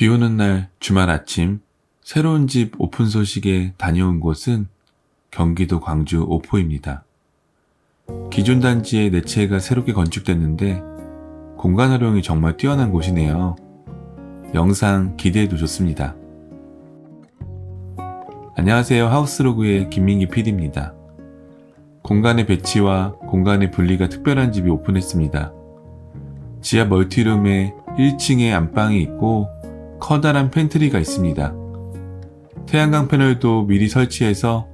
비 오는 날 주말 아침 새로운 집 오픈 소식에 다녀온 곳은 경기도 광주 오포입니다. 기존 단지에 네 채가 새롭게 건축됐는데 공간 활용이 정말 뛰어난 곳이네요. 영상 기대해도 좋습니다. 안녕하세요. 하우스로그의 김민기 PD입니다. 공간의 배치와 공간의 분리가 특별한 집이 오픈했습니다. 지하 멀티룸에 1층에 안방이 있고 커다란 팬트리가 있습니다. 태양광 패널도 미리 설치해서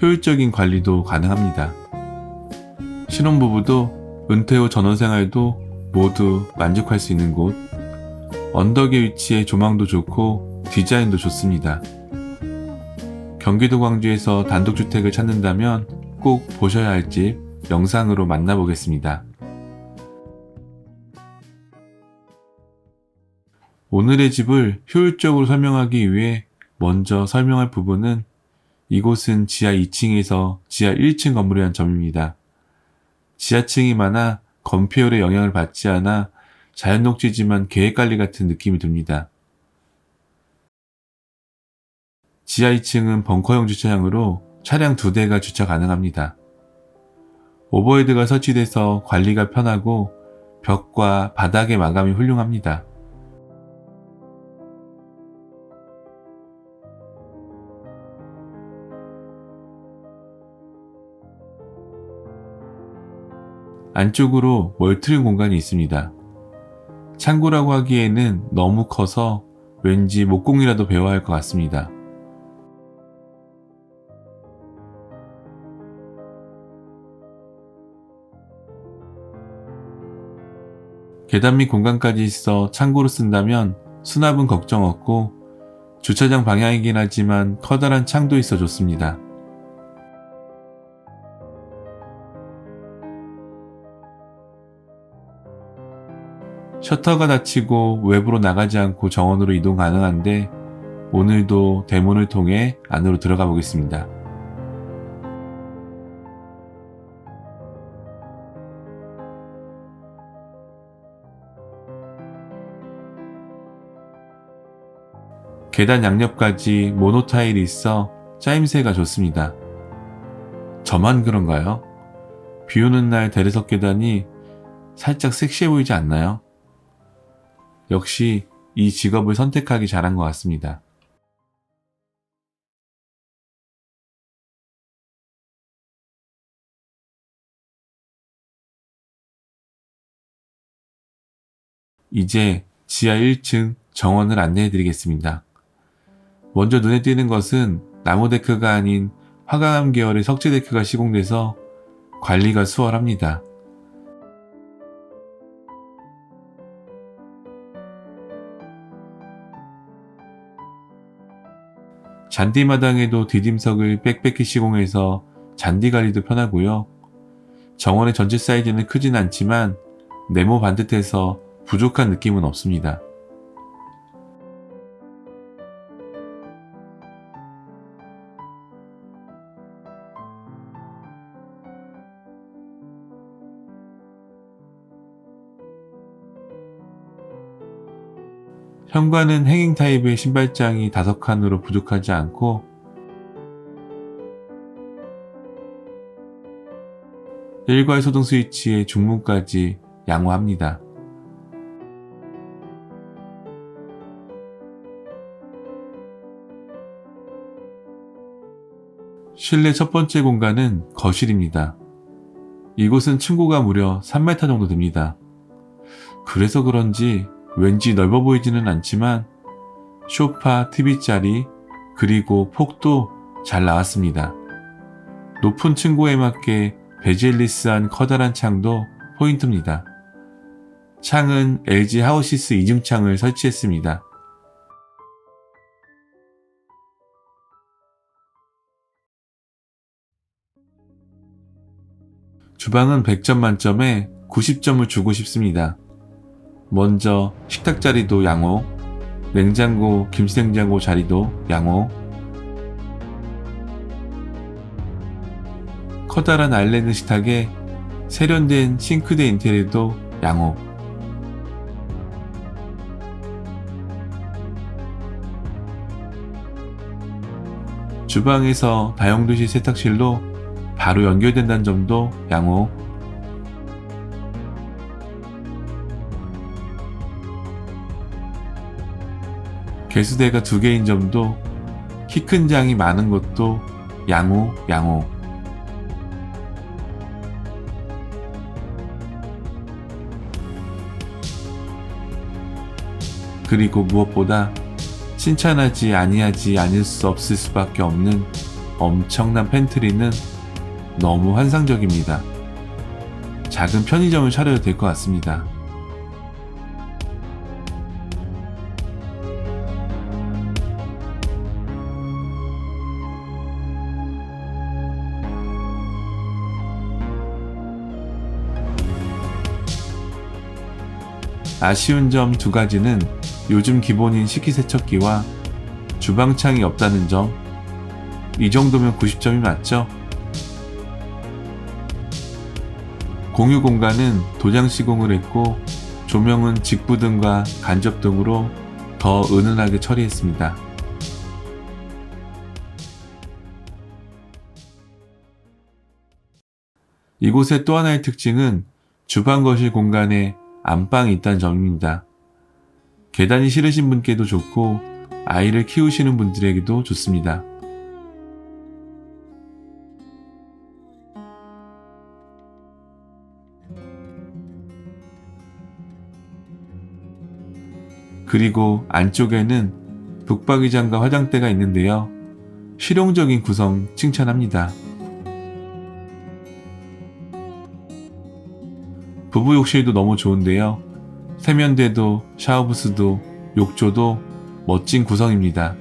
효율적인 관리도 가능합니다. 신혼부부도 은퇴 후 전원생활도 모두 만족할 수 있는 곳. 언덕에 위치해 조망도 좋고 디자인도 좋습니다. 경기도 광주에서 단독주택을 찾는다면 꼭 보셔야 할 집 영상으로 만나보겠습니다. 오늘의 집을 효율적으로 설명하기 위해 먼저 설명할 부분은 이곳은 지하 2층에서 지하 1층 건물이란 점입니다. 지하층이 많아 건폐율의 영향을 받지 않아 자연 녹지지만 계획관리 같은 느낌이 듭니다. 지하 2층은 벙커형 주차장으로 차량 두 대가 주차 가능합니다. 오버헤드가 설치돼서 관리가 편하고 벽과 바닥의 마감이 훌륭합니다. 안쪽으로 멀티룸 공간이 있습니다. 창고라고 하기에는 너무 커서 왠지 목공이라도 배워야 할 것 같습니다. 계단 및 공간까지 있어 창고로 쓴다면 수납은 걱정 없고 주차장 방향이긴 하지만 커다란 창도 있어 좋습니다. 셔터가 닫히고 외부로 나가지 않고 정원으로 이동 가능한데 오늘도 대문을 통해 안으로 들어가 보겠습니다. 계단 양옆까지 모노 타일이 있어 짜임새가 좋습니다. 저만 그런가요? 비 오는 날 대리석 계단이 살짝 섹시해 보이지 않나요? 역시 이 직업을 선택하기 잘한 것 같습니다. 이제 지하 1층 정원을 안내해 드리겠습니다. 먼저 눈에 띄는 것은 나무 데크가 아닌 화강암 계열의 석재 데크가 시공돼서 관리가 수월합니다. 잔디마당에도 디딤석을 빽빽히 시공해서 잔디 관리도 편하고요. 정원의 전체 사이즈는 크진 않지만 네모 반듯해서 부족한 느낌은 없습니다. 현관은 행잉 타입의 신발장이 다섯 칸으로 부족하지 않고 일괄 소등 스위치에 중문까지 양호합니다. 실내 첫 번째 공간은 거실입니다. 이곳은 층고가 무려 3m 정도 됩니다. 그래서 그런지 왠지 넓어 보이지는 않지만 쇼파, TV 자리, 그리고 폭도 잘 나왔습니다. 높은 층고에 맞게 베젤리스한 커다란 창도 포인트입니다. 창은 LG 하우시스 이중창을 설치했습니다. 주방은 100점 만점에 90점을 주고 싶습니다. 먼저 식탁 자리도 양호, 냉장고, 김치냉장고 자리도 양호, 커다란 아일랜드 식탁에 세련된 싱크대 인테리어도 양호. 주방에서 다용도실 세탁실로 바로 연결된다는 점도 양호. 개수대가 두 개인 점도 키 큰 장이 많은 것도 양호, 양호. 그리고 무엇보다 칭찬하지 아니하지 않을 수 없을 수밖에 없는 엄청난 팬트리는 너무 환상적입니다. 작은 편의점을 차려도 될 것 같습니다. 아쉬운 점 두 가지는 요즘 기본인 식기세척기와 주방창이 없다는 점. 이 정도면 90점이 맞죠? 공유 공간은 도장 시공을 했고 조명은 직부등과 간접등으로 더 은은하게 처리했습니다. 이곳의 또 하나의 특징은 주방 거실 공간에 안방이 있다는 점입니다. 계단이 싫으신 분께도 좋고 아이를 키우시는 분들에게도 좋습니다. 그리고 안쪽에는 북박이장과 화장대가 있는데요. 실용적인 구성 칭찬합니다. 부부 욕실도 너무 좋은데요. 세면대도 샤워부스도 욕조도 멋진 구성입니다.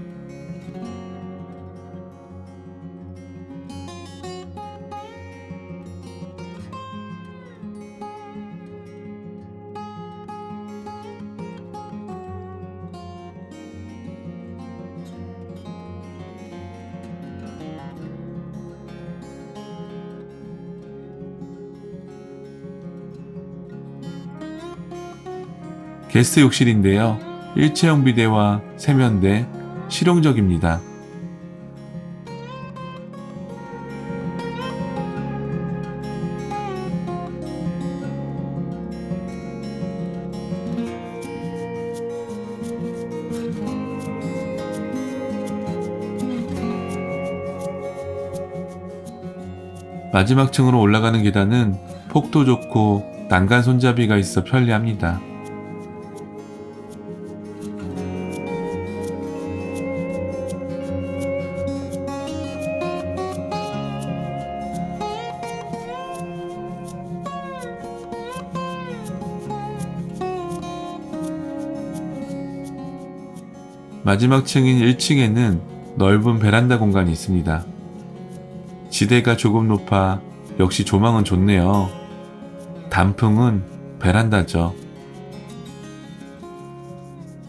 게스트 욕실인데요. 일체형 비대와 세면대, 실용적입니다. 마지막 층으로 올라가는 계단은 폭도 좋고 난간 손잡이가 있어 편리합니다. 마지막 층인 1층에는 넓은 베란다 공간이 있습니다. 지대가 조금 높아 역시 조망은 좋네요. 단풍은 베란다죠.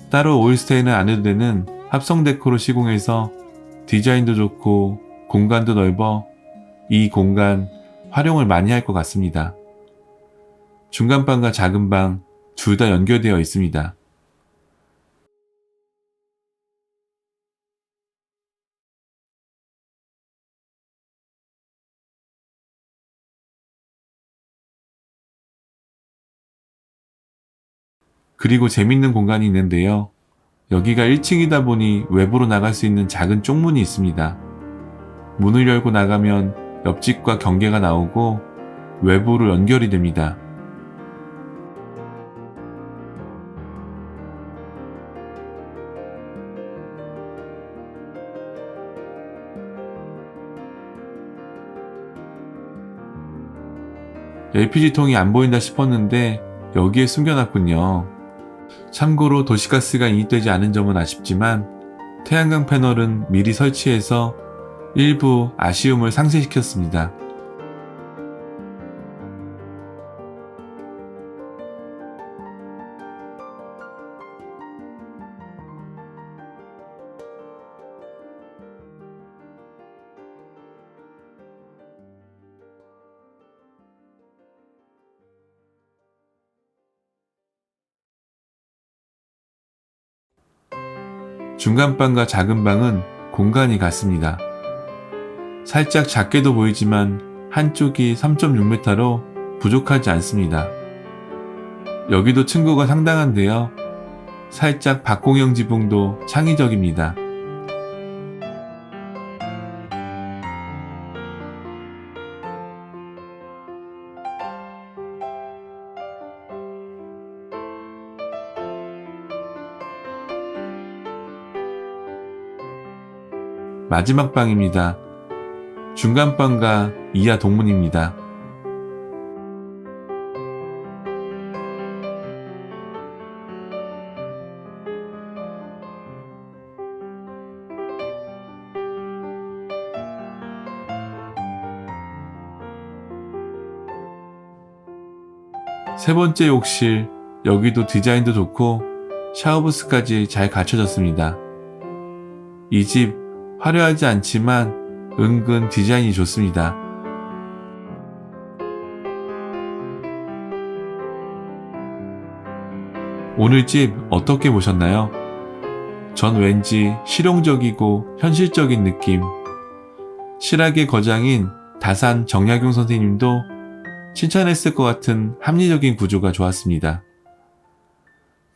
따로 오일스테이는 안 해도 되는 합성 데코로 시공해서 디자인도 좋고 공간도 넓어 이 공간 활용을 많이 할 것 같습니다. 중간 방과 작은 방 둘 다 연결되어 있습니다. 그리고 재밌는 공간이 있는데요. 여기가 1층이다 보니 외부로 나갈 수 있는 작은 쪽문이 있습니다. 문을 열고 나가면 옆집과 경계가 나오고 외부로 연결이 됩니다. LPG통이 안 보인다 싶었는데 여기에 숨겨놨군요. 참고로 도시가스가 인입되지 않은 점은 아쉽지만 태양광 패널은 미리 설치해서 일부 아쉬움을 상쇄시켰습니다. 중간 방과 작은 방은 공간이 같습니다. 살짝 작게도 보이지만 한쪽이 3.6m로 부족하지 않습니다. 여기도 층고가 상당한데요. 살짝 박공형 지붕도 창의적입니다. 마지막 방입니다. 중간 방과 이하 동문입니다. 세 번째 욕실, 여기도 디자인도 좋고 샤워부스까지 잘 갖춰졌습니다. 이 집 화려하지 않지만 은근 디자인이 좋습니다. 오늘 집 어떻게 보셨나요? 전 왠지 실용적이고 현실적인 느낌. 실학의 거장인 다산 정약용 선생님도 칭찬했을 것 같은 합리적인 구조가 좋았습니다.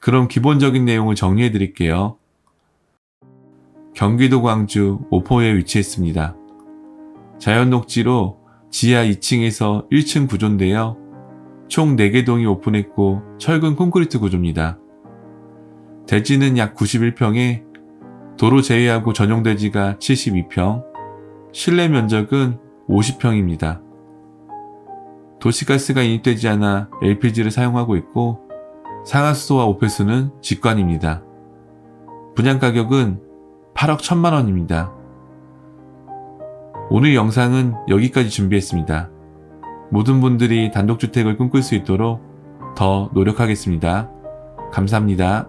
그럼 기본적인 내용을 정리해 드릴게요. 경기도 광주 오포에 위치했습니다. 자연 녹지로 지하 2층에서 1층 구조인데요. 총 4개 동이 오픈했고 철근 콘크리트 구조입니다. 대지는 약 91평에 도로 제외하고 전용 대지가 72평, 실내 면적은 50평입니다. 도시가스가 인입되지 않아 LPG를 사용하고 있고 상하수도와 오페수는 직관입니다. 분양 가격은 8억 1천만 원입니다. 오늘 영상은 여기까지 준비했습니다. 모든 분들이 단독주택을 꿈꿀 수 있도록 더 노력하겠습니다. 감사합니다.